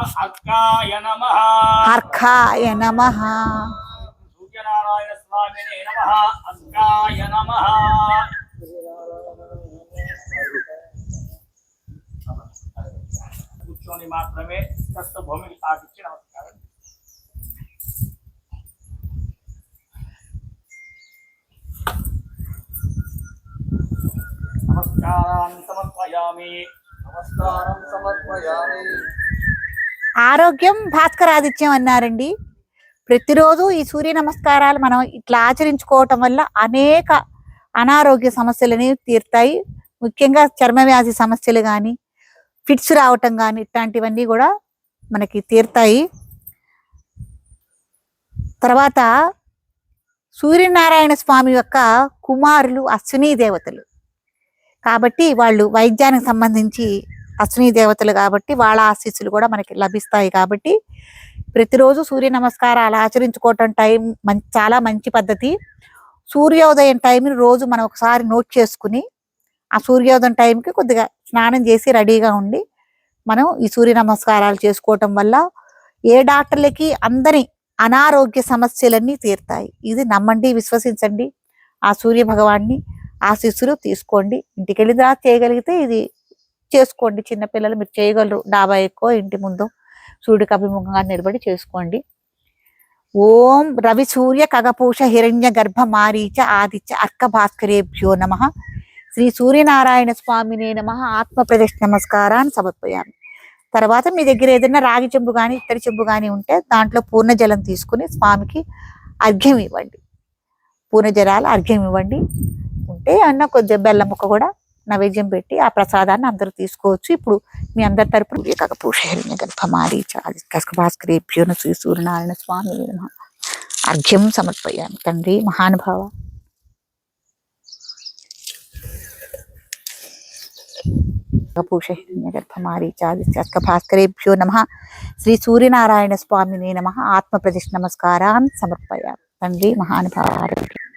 అక్కాయ నమ. అర్కాయ నమ. సూర్యనారాయణ స్వామినే నమ. అక్కాయ నమ. కూర్చొని మాత్రమే కష్ట భూమికి తాకిచ్చి నమస్కారం. నమస్కారాన్ని సమర్పయామి. నమస్కారం సమర్పయామి. ఆరోగ్యం భాస్కరాదిత్యం అన్నారండి. ప్రతిరోజు ఈ సూర్య నమస్కారాలు మనం ఇట్లా ఆచరించుకోవటం వల్ల అనేక అనారోగ్య సమస్యలు అనేవి తీరుతాయి. ముఖ్యంగా చర్మ వ్యాధి సమస్యలు కానీ ఫిట్స్ రావటం కానీ ఇట్లాంటివన్నీ కూడా మనకి తీరుతాయి. తర్వాత సూర్యనారాయణ స్వామి యొక్క కుమారులు అశ్విని దేవతలు. కాబట్టి వాళ్ళు వైద్యానికి సంబంధించి అశ్విని దేవతలు కాబట్టి వాళ్ళ ఆశీస్సులు కూడా మనకి లభిస్తాయి కాబట్టి ప్రతిరోజు సూర్య నమస్కారాలు ఆచరించుకోవటం టైం మం చాలా మంచి పద్ధతి. సూర్యోదయం టైంని రోజు మనం ఒకసారి నోట్ చేసుకుని ఆ సూర్యోదయం టైంకి కొద్దిగా స్నానం చేసి రెడీగా ఉండి మనం ఈ సూర్య నమస్కారాలు చేసుకోవటం వల్ల ఏ డాక్టర్లకి అందరి అనారోగ్య సమస్యలన్నీ తీరుతాయి. ఇది నమ్మండి విశ్వసించండి. ఆ సూర్య భగవాన్ని ఆశీస్సులు తీసుకోండి. ఇంటికి తర్వాత చేయగలిగితే ఇది చేసుకోండి. చిన్నపిల్లలు మీరు చేయగలరు. డాబా ఎక్కువ ఇంటి ముందు సూర్యుడికి అభిముఖంగా నిలబడి చేసుకోండి. ఓం రవి సూర్య కగపూష హిరణ్య గర్భ మారీచ ఆదిత్య అర్క భాస్కరేభ్యో నమ. శ్రీ సూర్యనారాయణ స్వామినే నమ. ఆత్మ ప్రదక్ష నమస్కారాన్ని సమర్పయామి. తర్వాత మీ దగ్గర ఏదైనా రాగి చెంబు కానీ ఇత్తడి చెంబు కానీ ఉంటే దాంట్లో పూర్ణ జలం తీసుకుని స్వామికి అర్ఘ్యం ఇవ్వండి. పూర్ణ జలాలు అర్ఘ్యం ఇవ్వండి. ఉంటే అన్న కొద్దిగా బెల్లం ముక్క కూడా నైవేద్యం పెట్టి ఆ ప్రసాదాన్ని అందరూ తీసుకోవచ్చు. ఇప్పుడు మీ అందరి తరపున ఏకాక పూషహిరణ్య గర్భమారి భాస్కరేభ్యోన శ్రీ సూర్యనారాయణ స్వామి అర్ఘ్యం సమర్పయామి తండ్రి మహానుభావ. పూషహిరణ్య గర్భమారి భాస్కరేభ్యో నమ. శ్రీ సూర్యనారాయణ స్వామిని నమ. ఆత్మ ప్రతిష్ఠ నమస్కారాన్ని సమర్పయామి తండ్రి మహానుభావ. ఆరోగ్యం